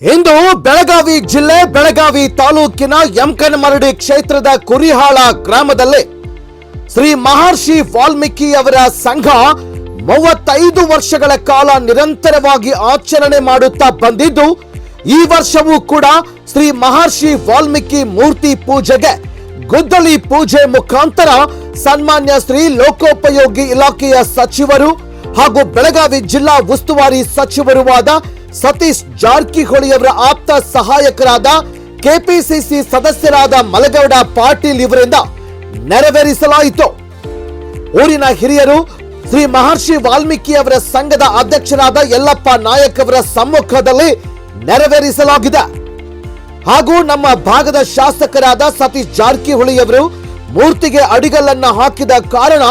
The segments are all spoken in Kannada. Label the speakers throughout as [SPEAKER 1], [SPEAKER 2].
[SPEAKER 1] ಇಂದು ಬೆಳಗಾವಿ ಜಿಲ್ಲೆ, ಬೆಳಗಾವಿ ತಾಲೂಕಿನ ಮರಡಿ ಕ್ಷೇತ್ರದ ಕುರಿಹಾಳ ಗ್ರಾಮದಲ್ಲಿ ಶ್ರೀ ಮಹರ್ಷಿ ವಾಲ್ಮೀಕಿ ಅವರ ಸಂಘ ಮೂವತ್ತೈದು ವರ್ಷಗಳ ಕಾಲ ನಿರಂತರವಾಗಿ ಆಚರಣೆ ಮಾಡುತ್ತಾ ಬಂದಿದ್ದು, ಈ ವರ್ಷವೂ ಕೂಡ ಶ್ರೀ ಮಹರ್ಷಿ ವಾಲ್ಮೀಕಿ ಮೂರ್ತಿ ಪೂಜೆಗೆ ಗುದ್ದಲಿ ಪೂಜೆ ಮುಖಾಂತರ ಸನ್ಮಾನ್ಯ ಶ್ರೀ ಲೋಕೋಪಯೋಗಿ ಇಲಾಖೆಯ ಸಚಿವರು ಹಾಗೂ ಬೆಳಗಾವಿ ಜಿಲ್ಲಾ ಉಸ್ತುವಾರಿ ಸಚಿವರೂ ಆದ ಸತೀಶ್ ಜಾರಕಿಹೊಳಿಯವರ ಆಪ್ತ ಸಹಾಯಕರಾದ ಕೆಪಿಸಿಸಿ ಸದಸ್ಯರಾದ ಮಲಗೌಡ ಪಾಟೀಲ್ ಇವರಿಂದ ನೆರವೇರಿಸಲಾಯಿತು. ಊರಿನ ಹಿರಿಯರು ಶ್ರೀ ಮಹರ್ಷಿ ವಾಲ್ಮೀಕಿ ಅವರ ಸಂಘದ ಅಧ್ಯಕ್ಷರಾದ ಯಲ್ಲಪ್ಪ ನಾಯಕ್ ಅವರ ಸಮ್ಮುಖದಲ್ಲಿ ನೆರವೇರಿಸಲಾಗಿದೆ. ಹಾಗೂ ನಮ್ಮ ಭಾಗದ ಶಾಸಕರಾದ ಸತೀಶ್ ಜಾರಕಿಹೊಳಿ ಅವರು ಮೂರ್ತಿಗೆ ಅಡಿಗಲ್ಲನ್ನ ಹಾಕಿದ ಕಾರಣ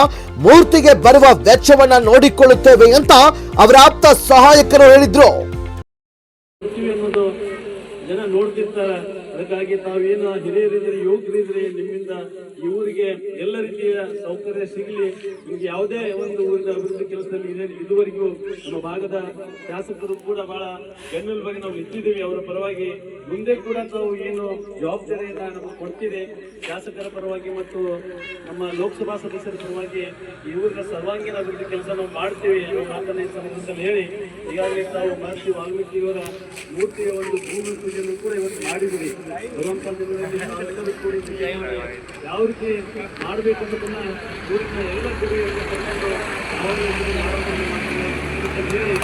[SPEAKER 1] ಮೂರ್ತಿಗೆ ಬರುವ ವೆಚ್ಚವನ್ನ ನೋಡಿಕೊಳ್ಳುತ್ತೇವೆ ಅಂತ ಅವರ ಆಪ್ತ ಸಹಾಯಕರು ಹೇಳಿದ್ರು.
[SPEAKER 2] ಜನ ನೋಡ್ತಿರ್ತಾರ. ಅದಕ್ಕಾಗಿ ತಾವೇನು ಹಿರಿಯರಿದ್ರೆ ಯುವಕರಿದ್ರೆ ನಿಮ್ಮಿಂದ ಈ ಊರಿಗೆ ಎಲ್ಲ ರೀತಿಯ ಸೌಕರ್ಯ ಸಿಗಲಿ. ನಿಮಗೆ ಯಾವುದೇ ಒಂದು ಊರಿನ ಅಭಿವೃದ್ಧಿ ಕೆಲಸದಲ್ಲಿ ಇದೆ ಇದುವರೆಗೂ ನಮ್ಮ ಭಾಗದ ಶಾಸಕರು ಕೂಡ ಬಹಳ ಬಗ್ಗೆ ನಾವು ಇದ್ದಿದ್ದೀವಿ ಅವರ ಪರವಾಗಿ ಮುಂದೆ ಕೂಡ ತಾವು ಏನು ಜವಾಬ್ದಾರಿಯಿಂದ ನಮಗೆ ಕೊಡ್ತಿದೆ. ಶಾಸಕರ ಪರವಾಗಿ ಮತ್ತು ನಮ್ಮ ಲೋಕಸಭಾ ಸದಸ್ಯರ ಪರವಾಗಿ ಈ ಊರಿನ ಸರ್ವಾಂಗೀಣ ಅಭಿವೃದ್ಧಿ ಕೆಲಸ ನಾವು ಮಾಡ್ತೀವಿ ಅನ್ನೋ ಮಾತನ್ನ ಸಂದರ್ಭದಲ್ಲಿ ಹೇಳಿ. ಈಗಾಗಲೇ ತಾವು ಮಹರ್ಷಿ ವಾಲ್ಮೀಕಿಯವರ ಮೂರ್ತಿಯ ಒಂದು ಭೂಮಿ ಪೂಜೆಯನ್ನು ಕೂಡ ಇವತ್ತು ಇದಕ್ಕೆ ಯಾವ ರೀತಿ ಮಾಡಬೇಕು ಅನ್ನೋದನ್ನ ಊರಿನ ಎಲ್ಲ ಮಾಡ್ತೀವಿ ಅಂತ ಹೇಳಿ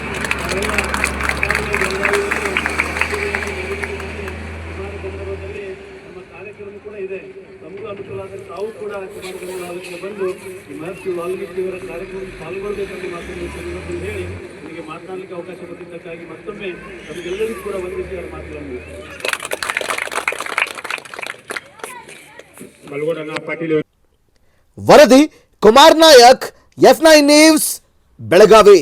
[SPEAKER 2] ಸಂದರ್ಭದಲ್ಲಿ ನಮ್ಮ ಕಾರ್ಯಕ್ರಮ ಕೂಡ ಇದೆ ನಮಗೂ ಅನುಕೂಲ ಆದರೆ ತಾವು ಕೂಡ ಅದಕ್ಕೆ ಬಂದು ಮಹರ್ಷಿ ವಾಲ್ಮೀಕಿಯವರ ಕಾರ್ಯಕ್ರಮದಲ್ಲಿ ಪಾಲ್ಗೊಳ್ಬೇಕಂತ ಮಾತನ್ನು ಹೇಳಿ ನಿಮಗೆ ಮಾತನಾಡಲಿಕ್ಕೆ ಅವಕಾಶ ಕೊಟ್ಟಿದ್ದಕ್ಕಾಗಿ ಮತ್ತೊಮ್ಮೆ ನಮಗೆಲ್ಲರಿಗೂ ಕೂಡ ಒಂದು ಅವರ ಮಾತುಗಳನ್ನು
[SPEAKER 3] ಮಲ್ಗೋಡನ ಪಾಟೀಲ್
[SPEAKER 1] ವರದಿ Kumar Nayak F nine news Belagavi.